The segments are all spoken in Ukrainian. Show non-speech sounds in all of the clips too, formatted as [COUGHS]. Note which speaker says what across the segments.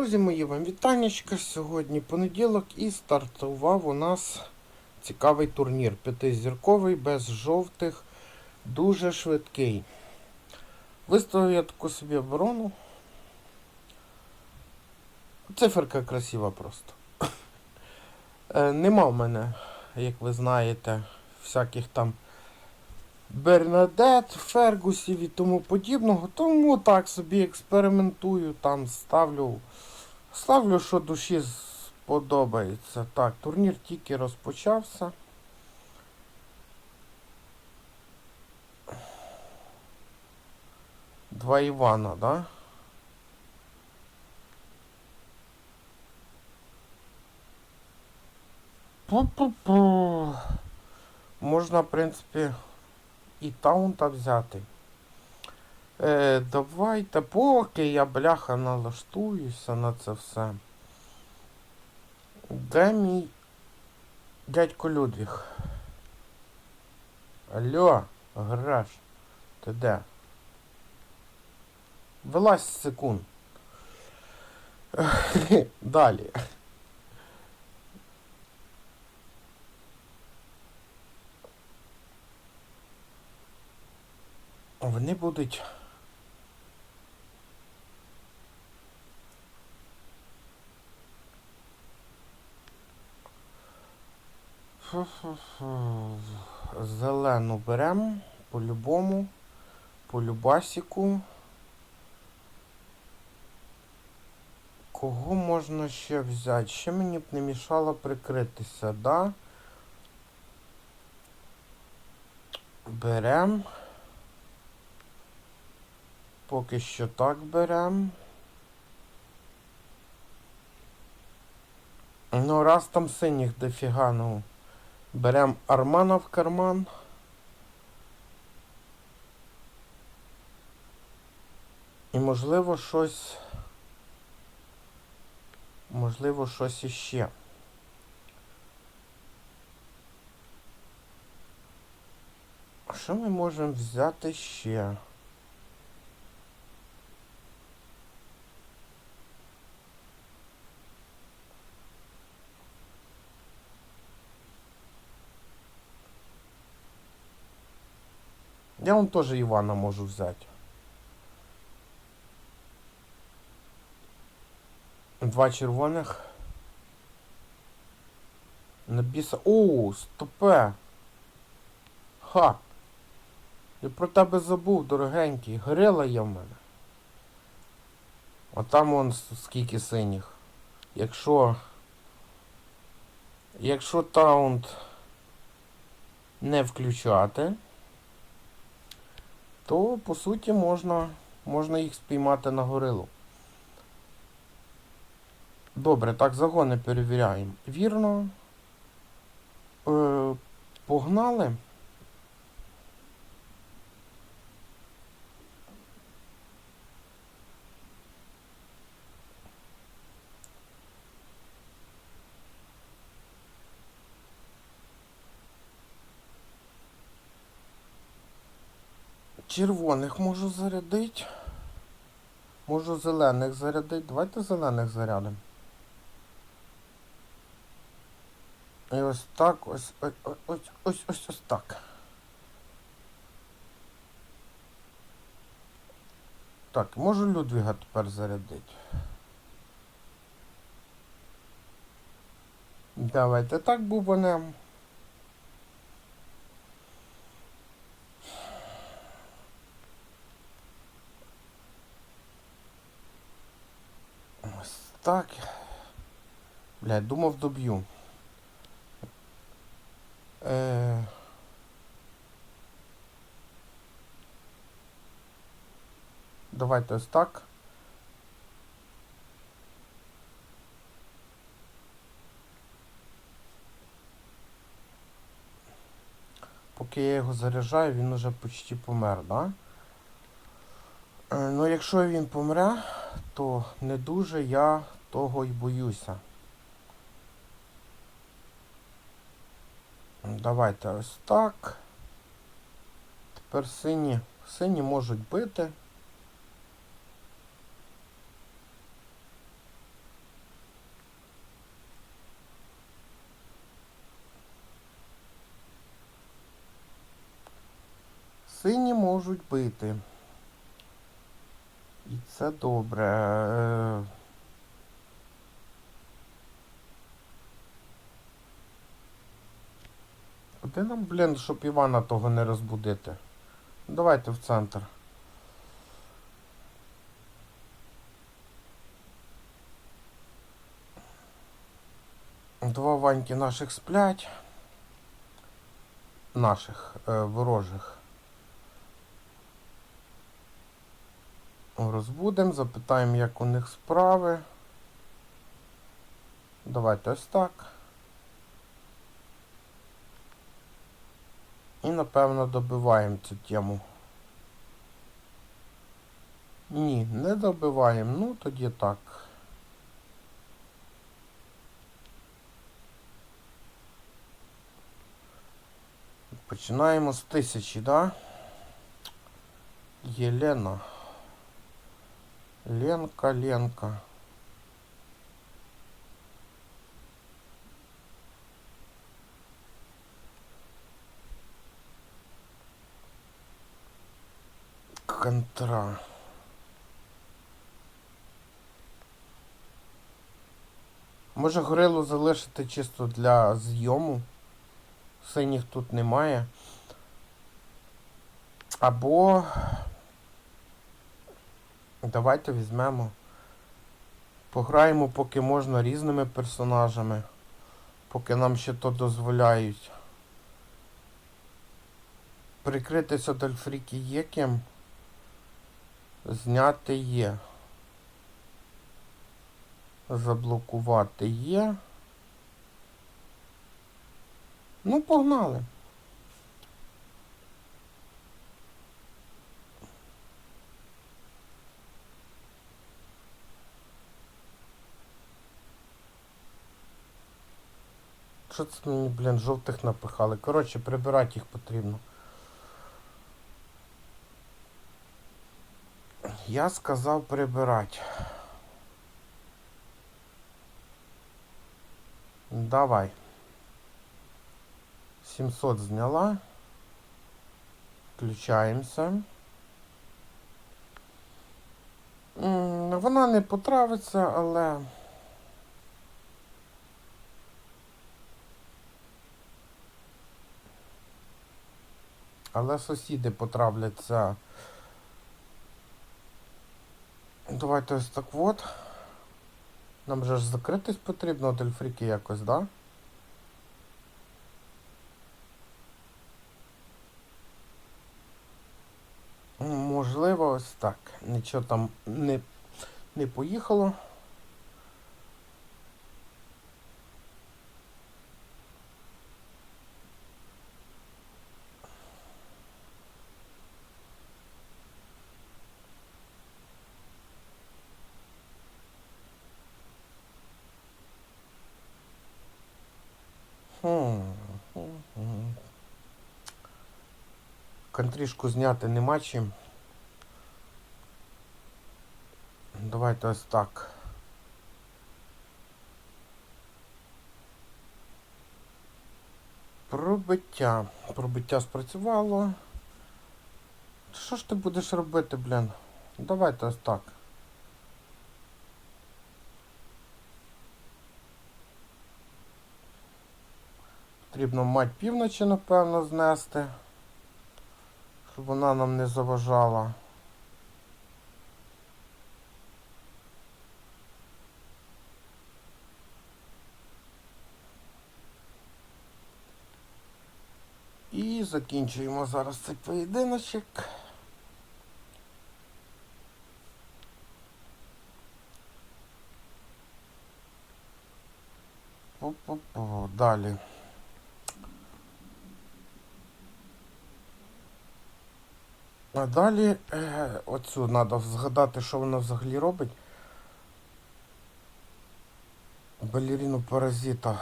Speaker 1: Друзі мої, вам вітанечка. Сьогодні понеділок і стартував у нас цікавий турнір. П'ятизірковий, без жовтих, дуже швидкий. Виставив я таку собі оборону. Циферка красива просто. [COUGHS] Е, Нема в мене, як ви знаєте, всяких там Бернадет, Фергусів і тому подібного. Тому так собі експериментую, там ставлю. Ставлю, що душі сподобається. Так, турнір тільки розпочався. Два Івана, да? Пу-пу-пу. Можна, в принципі, і таунта взяти. Е, давайте, поки я бляха налаштуюся на це все. Де мій дядько Людвіг? Алло, гараж, ти де? Вилазь секунд. [LAUGHS] Далі. Вони будуть. Зелену берем по-любому, по любасіку. Кого можна ще взяти? Ще мені б не мішало прикритися, да? Берем. Поки що так берем. Ну, раз там синіх дофіга, ну. Берем Армана в карман. І можливо щось. Можливо, щось іще. Що ми можемо взяти ще? Я вон теж Івана можу взяти. Два червоних. На біса. О, стопе. Ха. Я про тебе забув, дорогенький. Горила є в мене. А там вон скільки синіх. Якщо. Якщо таунт не включати то по суті можна, можна їх спіймати на горилу. Добре, так, загони перевіряємо. Вірно. Е, погнали. Червоних можу зарядити. Можу зелених зарядити. Давайте зелених зарядимо. І ось так, ось ось ось ось ось так. Так, можу Людвіга тепер зарядити. Давайте так бубанем. Ось так. Блядь, думав доб'ю. Е... Давайте ось так. Поки я його заряджаю, він уже почти помер, да? Е, ну, якщо він помре, то не дуже я того й боюся. Давайте ось так. Тепер сині. Сині можуть бити. Сині можуть бити. І це добре. Е, Куди нам, блін, щоб Івана того не розбудити? Давайте в центр. Два ваньки наших сплять. Наших, е, ворожих. Розбудемо, запитаємо, як у них справи. Давайте ось так. І напевно добиваємо цю тему. Ні, не добиваємо. Ну тоді так. Починаємо з тисячі, да? Єлена. Ленка, Ленка. Контра. Може горилу залишити чисто для зйому. Синіх тут немає. Або давайте візьмемо. Пограємо поки можна різними персонажами. Поки нам ще то дозволяють. Прикритися Дольфріки є ким. Зняти є. Заблокувати є. Ну, погнали. Що це мені, блін, жовтих напихали? Коротше, прибирати їх потрібно. Я сказав прибирати. Давай. 700 зняла. Включаємося. Вона не потравиться, але... Але сусіди потравляться. Давайте ось так от. Нам же ж закритись потрібно Дельфріки якось, да? Можливо, ось так. Нічого там не, не поїхало. Контрішку зняти нема чим. Давайте ось так. Пробиття. Пробиття спрацювало. Що ж ти будеш робити, блін? Давайте ось так. Потрібно мать півночі, напевно, знести. Щоб вона нам не заважала. І закінчуємо зараз цей поєдиночок. Пу-пу-пу. Далі. А далі е, оцю треба згадати, що вона взагалі робить. Балеріну паразита.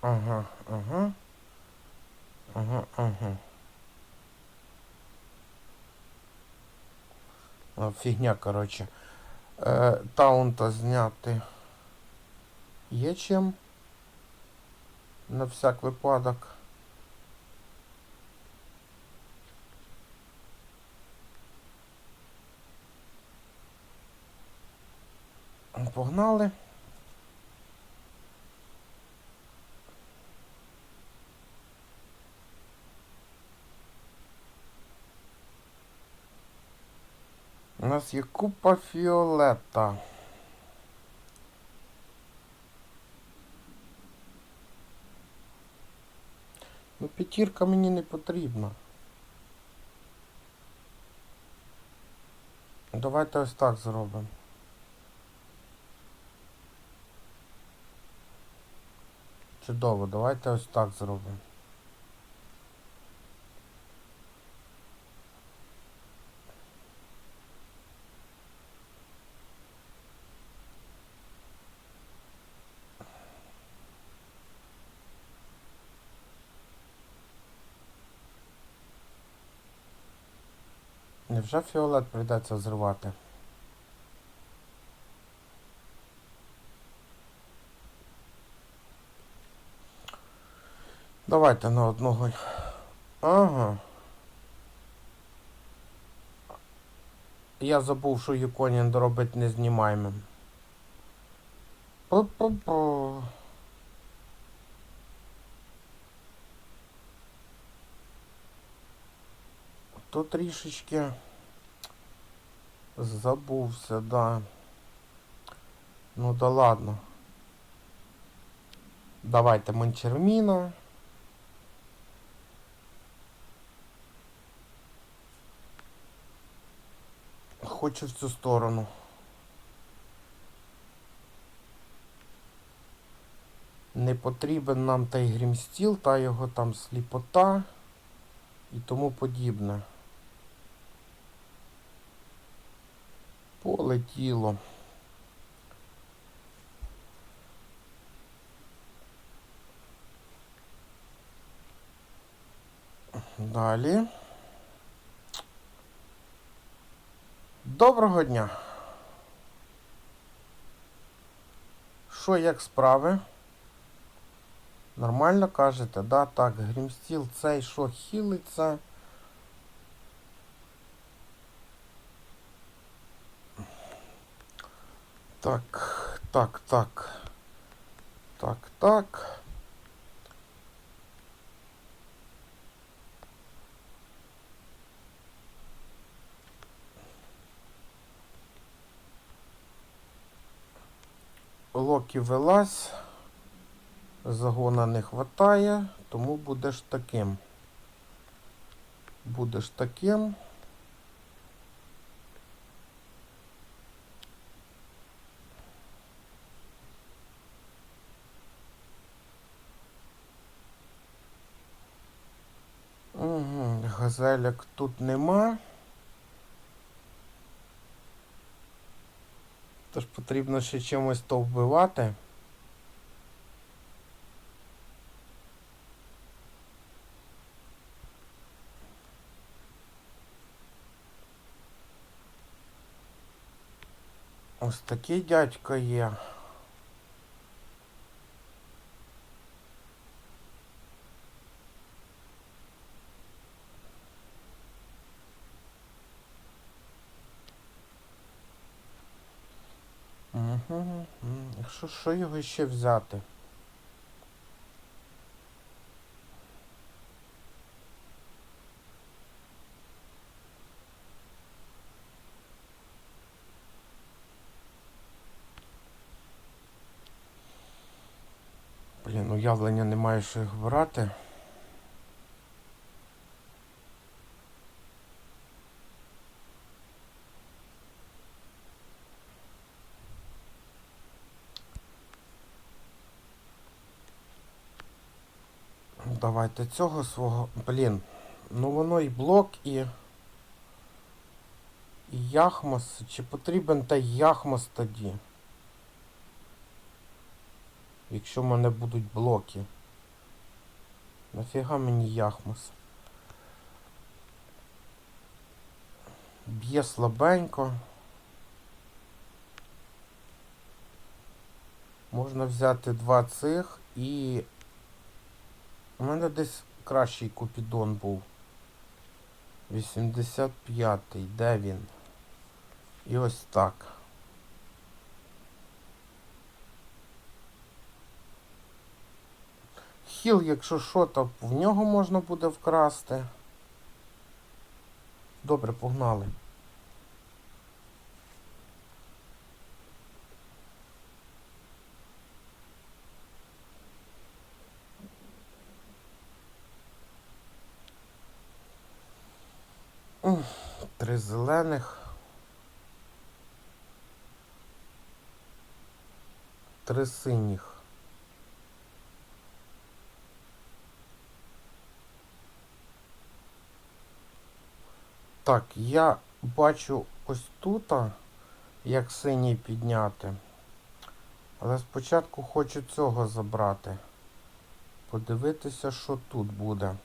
Speaker 1: Ага, ага. Ага, ага. Фігня, коротше. Е, таунта зняти. Є чим? На всяк випадок. Погнали. У нас є купа фіолета. Ну, п'ятірка мені не потрібна. Давайте ось так зробимо. Чудово, давайте ось так зробимо. Невже фіолет прийдеться зривати? Давайте на одного. Ага. Я забув, що Юконін робить незнімаємим. Пу-пу-пу. То трішечки забувся, да. Ну да ладно. Давайте Мончерміна. Хочу в цю сторону. Не потрібен нам той грімстіл, та його там сліпота і тому подібне. Полетіло. Далі. Доброго дня. Що, як справи? Нормально кажете? Да, так, грімстіл цей що хілиться. Так, так, так. Так, так. Локі велась. Загона не хватає, тому будеш таким. Будеш таким. Угу, газелек тут нема. Тож потрібно ще чимось то вбивати. Ось такий дядько є. Угу. Що, що його ще взяти? Блін, уявлення немає, що їх брати. Давайте цього свого. Блін. Ну воно і блок, і. І Яхмос. Чи потрібен та Яхмос тоді? Якщо в мене будуть блоки. Нафіга мені Яхмос? Б'є слабенько. Можна взяти два цих і... У мене десь кращий купідон був. 85-й. Де він? І ось так. Хіл, якщо що, то в нього можна буде вкрасти. Добре, погнали. Зелених. Три синіх. Так, я бачу ось тут, як синій підняти. Але спочатку хочу цього забрати. Подивитися, що тут буде.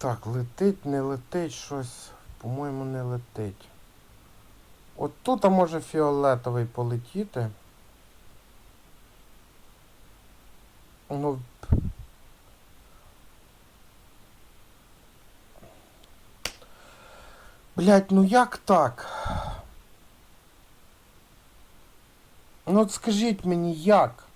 Speaker 1: Так, летить, не летить щось. По-моєму, не летить. От тут а може фіолетовий полетіти. Ну. Блять, ну як так? Ну от скажіть мені як?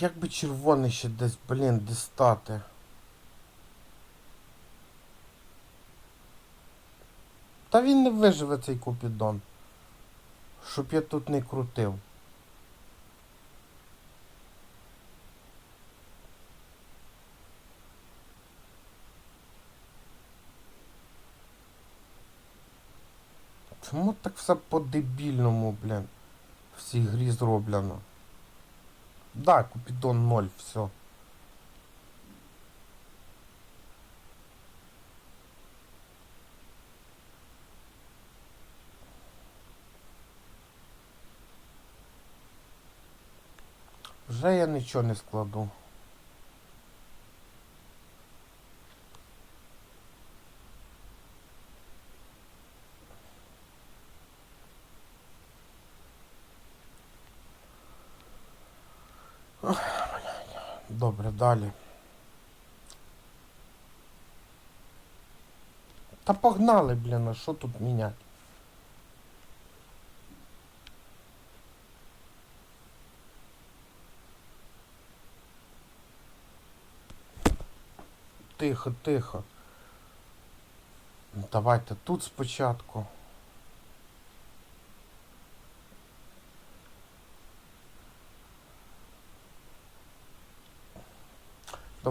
Speaker 1: Як би червоний ще десь, блін, дістати? Та він не виживе цей купідон. Щоб я тут не крутив. Чому так все по-дебільному, блін, в цій грі зроблено? Да, Купидон 0, все. Вже я нічого не складу. Добре, далі. Та погнали, блін, а що тут міняти? Тихо, тихо. Давайте тут спочатку.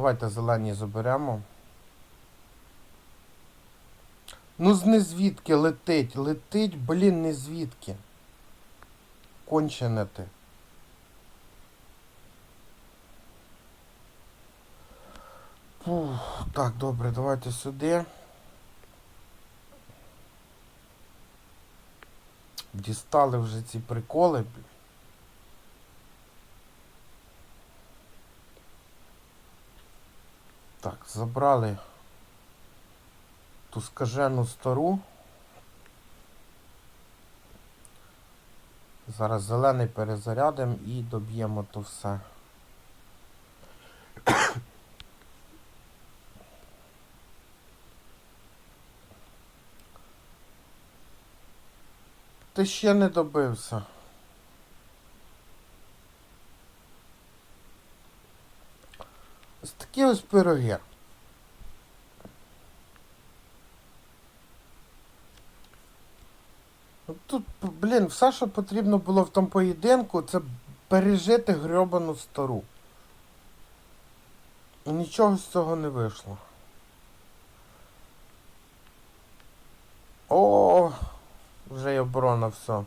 Speaker 1: Давайте зелені заберемо. Ну з незвідки летить, летить, блін, не звідки. Кончене ти. Фух, так, добре, давайте сюди. Дістали вже ці приколи. бл- Так, забрали ту скажену стару. Зараз зелений перезарядимо і доб'ємо то все. [COUGHS] Ти ще не добився. Такі ось пироги. Ну, Тут, блін, все, що потрібно було в тому поєдинку, це пережити грьобану стару. І нічого з цього не вийшло. О, вже й оборона все.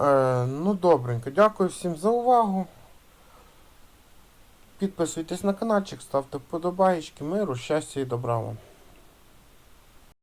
Speaker 1: Е, ну, добренько. Дякую всім за увагу. Підписуйтесь на каналчик, ставте вподобаєчки, миру, щастя і добра вам.